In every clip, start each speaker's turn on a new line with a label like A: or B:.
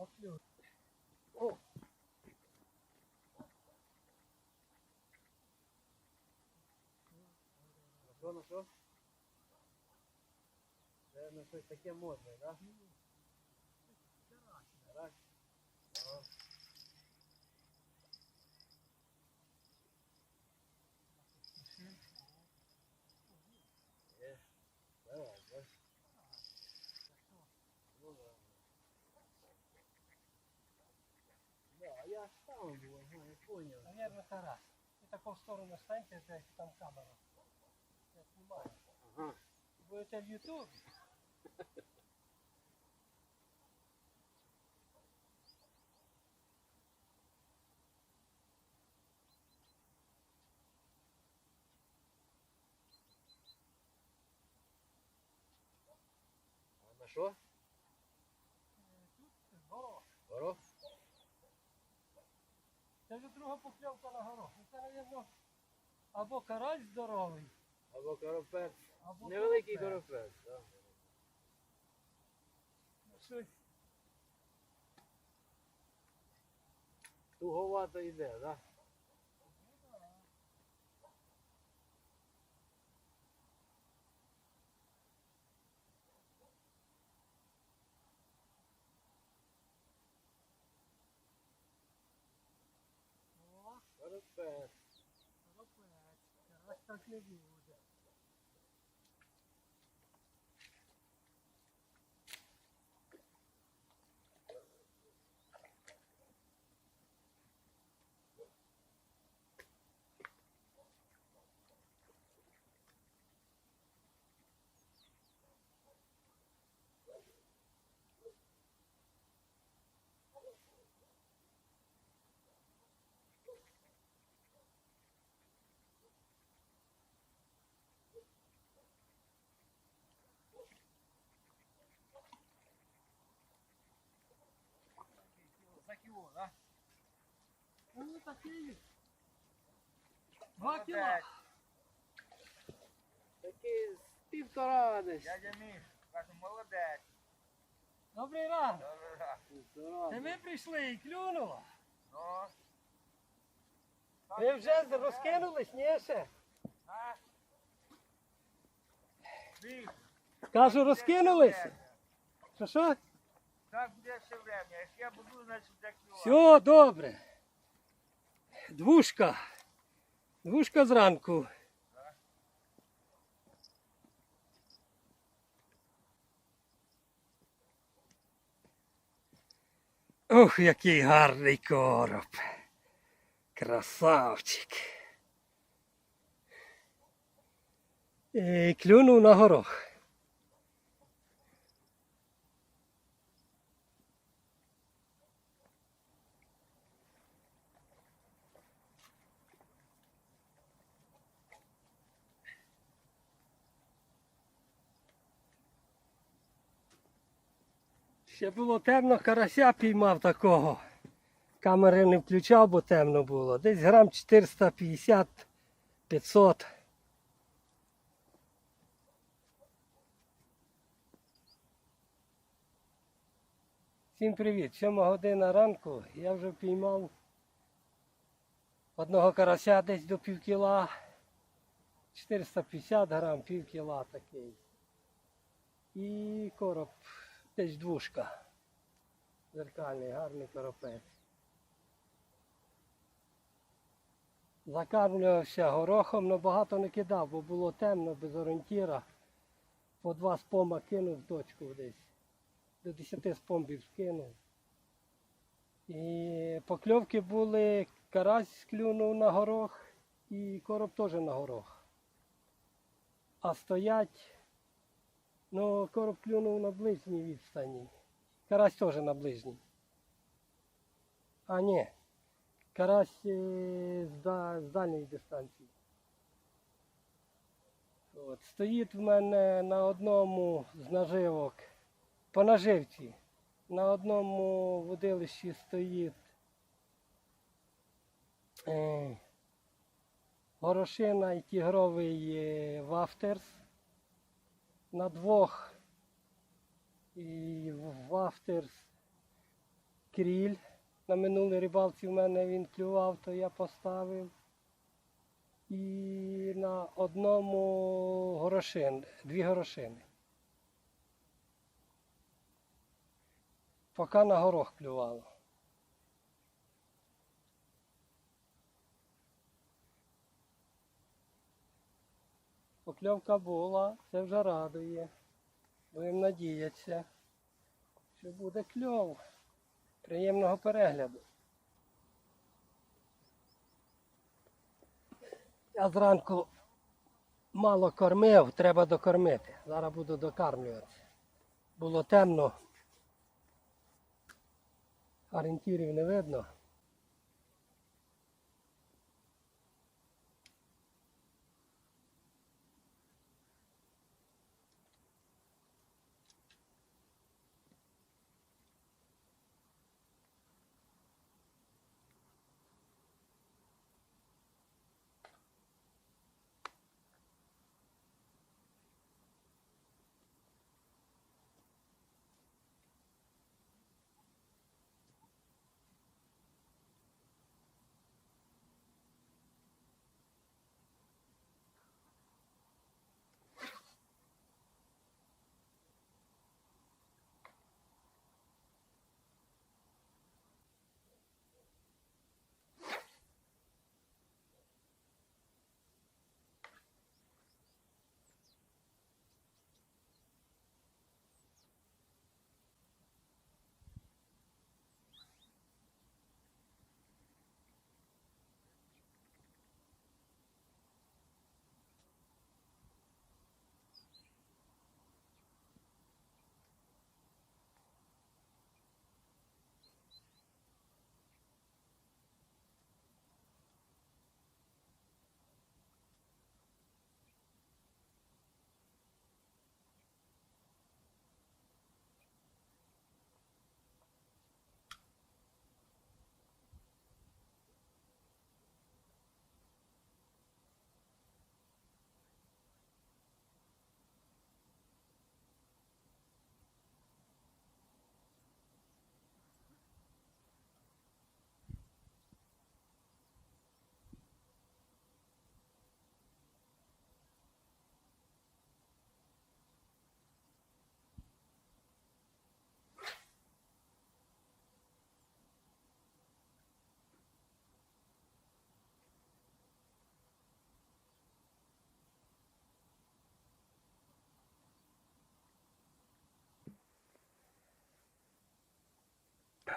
A: Оклю. О.
B: А що, ну що? Наверное, на щось таке модне, так? Карась. Ага. Є. Давай, давай. Ну да. Да, я ж там був, ага, я понял.
A: Наверное, карась. І таку в сторону станьте, де там камера. Я знімаю.
B: Ага.
A: Будете в Ютубі.
B: А на що?
A: Горох.
B: Горох?
A: Це вже друга покльовка на горох. Ну, Це, мабуть, або карась здоровий,
B: Або коропець.
A: або
B: Невеликий
A: коропець.
B: так.
A: Щось
B: Туговато йде, так?
A: О,
B: Коропець.
A: коропець. Карась так не буде. Такий. Два кіла.
B: Такий з півтора десь.
C: Дядя Міш, кажу, молодець.
A: Добрий ранок.
C: Добре, так.
B: Півтора.
A: Ми прийшли і клюнуло.
C: Ну.
A: Ви вже розкинулись, ні ще?
C: А? Міш,
A: Кажу, розкинулися. Що що?
C: Так буде все время. Якщо я буду, значить буде клювати.
A: Все добре. Двушка. Двушка зранку. Ох, який гарний короб. Красавчик. І клюнув на горох. Ще було темно, карася піймав такого. Камери не включав, бо темно було. Десь грам 450-500. Всім привіт! 7 година ранку я вже піймав одного карася десь до пів кіла. 450 грам, пів кіла такий. І короб десь двушка. Зеркальний, гарний коропець. Закармлювався горохом, але багато не кидав, бо було темно, без орієнтіра. По два спома кинув дочку десь. До 10 спомбів скинув. І покльовки були, карась клюнув на горох і короб теж на горох. А стоять Ну, короб клюнув на ближній відстані. Карась теж на ближній. А ні. Карась е, з дальньої дистанції. От, стоїть в мене на одному з наживок. По наживці. На одному водилищі стоїть е, горошина і тігровий е, вафтерс на двох і вафтерс макріль. На минулій рибалці в мене він клював, то я поставив. І на одному горошин, дві горошини. Поки на горох клювало. Покльовка була, це вже радує. Будемо надіятися, що буде кльов. Приємного перегляду. Я зранку мало кормив, треба докормити. Зараз буду докармлювати. Було темно. Орієнтірів не видно.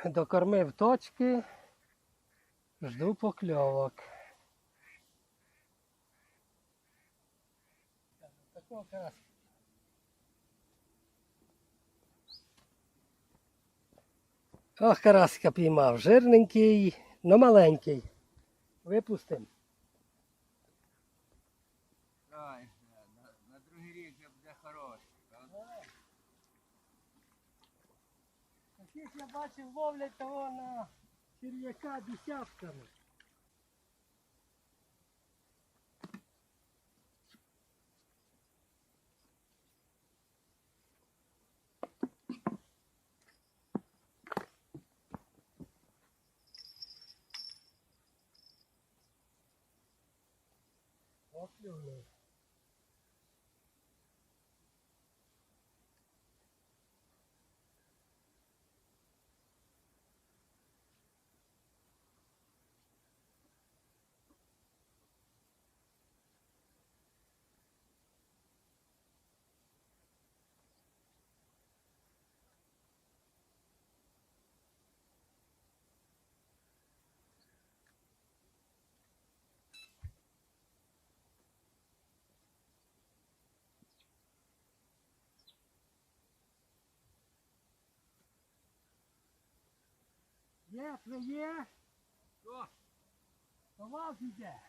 A: Докормив точки, жду покльовок. Такого караска. Ох, караска піймав. Жирненький, но маленький. Випустим.
C: Ай, на, на другий рік вже буде хороший.
A: Таких я бачив ловлять того на черв'яка десятками. Оклюнув. Є, ви є?
C: Що?
A: До вас йде.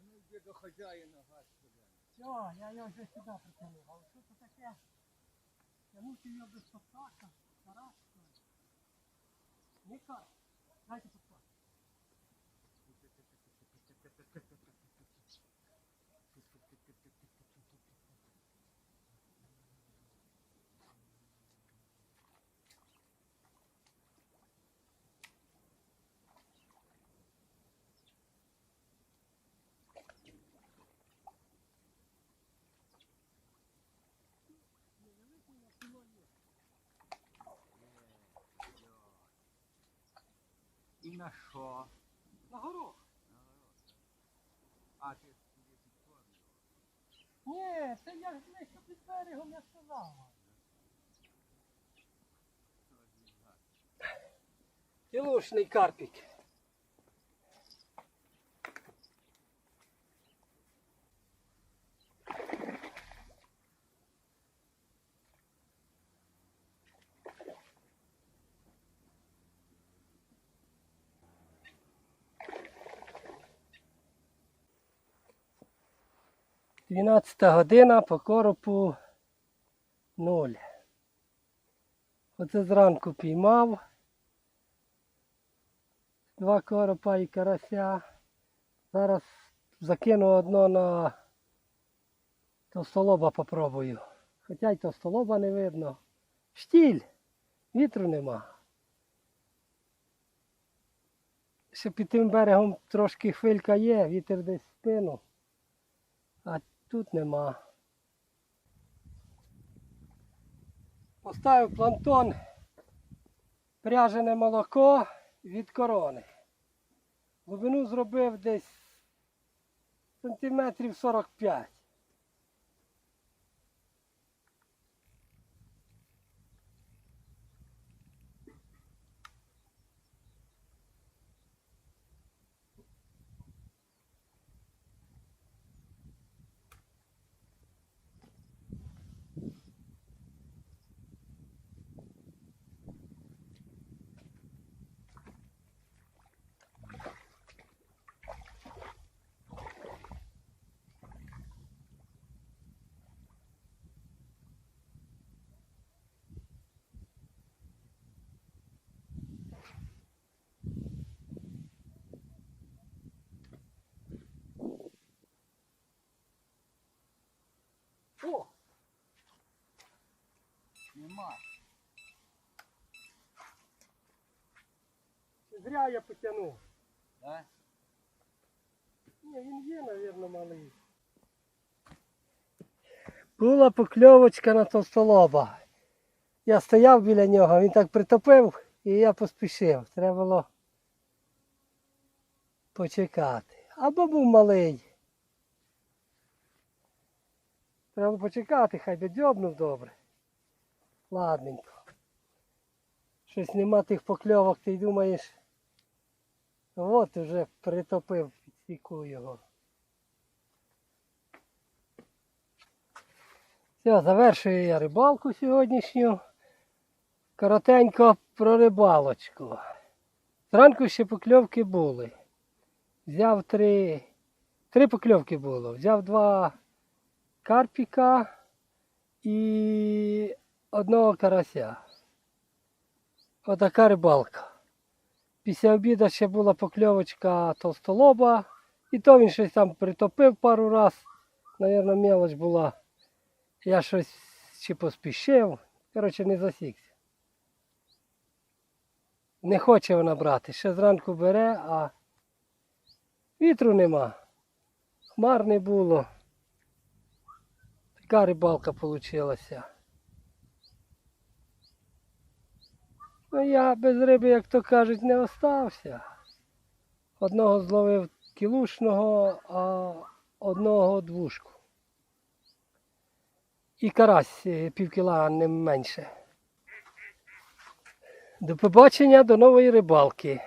C: Ну йди до хазяїна газ сюди.
A: Все, я його вже сюди притягнув. Але що це таке? Я мусив його без подпака. Караска. Ніка, дайте подпак.
C: На що?
A: На горох.
C: А ти
A: Ні, це я ж близько під берегом, я сказав. Кілушний карпік. Дванадцята година по коропу нуль. Оце зранку піймав. Два коропа і карася. Зараз закину одно на товстолоба попробую. Хоча й товстолоба не видно. Штіль. Вітру нема. Ще під тим берегом трошки хвилька є, вітер десь в спину. А тут нема. Поставив плантон, пряжене молоко від корони. Глибину зробив десь сантиметрів 45.
C: Нема.
A: Зря я потягнув.
C: Да?
A: Ні, він є, мабуть, малий. Була покльовочка на товстолоба. Я стояв біля нього, він так притопив і я поспішив. Треба було почекати. Або був малий. Треба почекати, хай би дзьобнув добре. Ладненько. Щось нема тих покльовок, ти думаєш. От уже притопив підсіку його. Все, завершую я рибалку сьогоднішню. Коротенько про рибалочку. Зранку ще покльовки були. Взяв три. Три покльовки було. Взяв два карпіка і одного карася. Отака рибалка. Після обіду ще була покльовочка толстолоба. І то він щось там притопив пару раз. Навірно, мелоч була. Я щось чи поспішив. Коротше, не засікся. Не хоче вона брати. Ще зранку бере, а вітру нема. Хмар не було. Така рибалка вийшла. Ну я без риби, як то кажуть, не остався. Одного зловив кілушного, а одного двушку. І карась е, півкіла не менше. До побачення, до нової рибалки.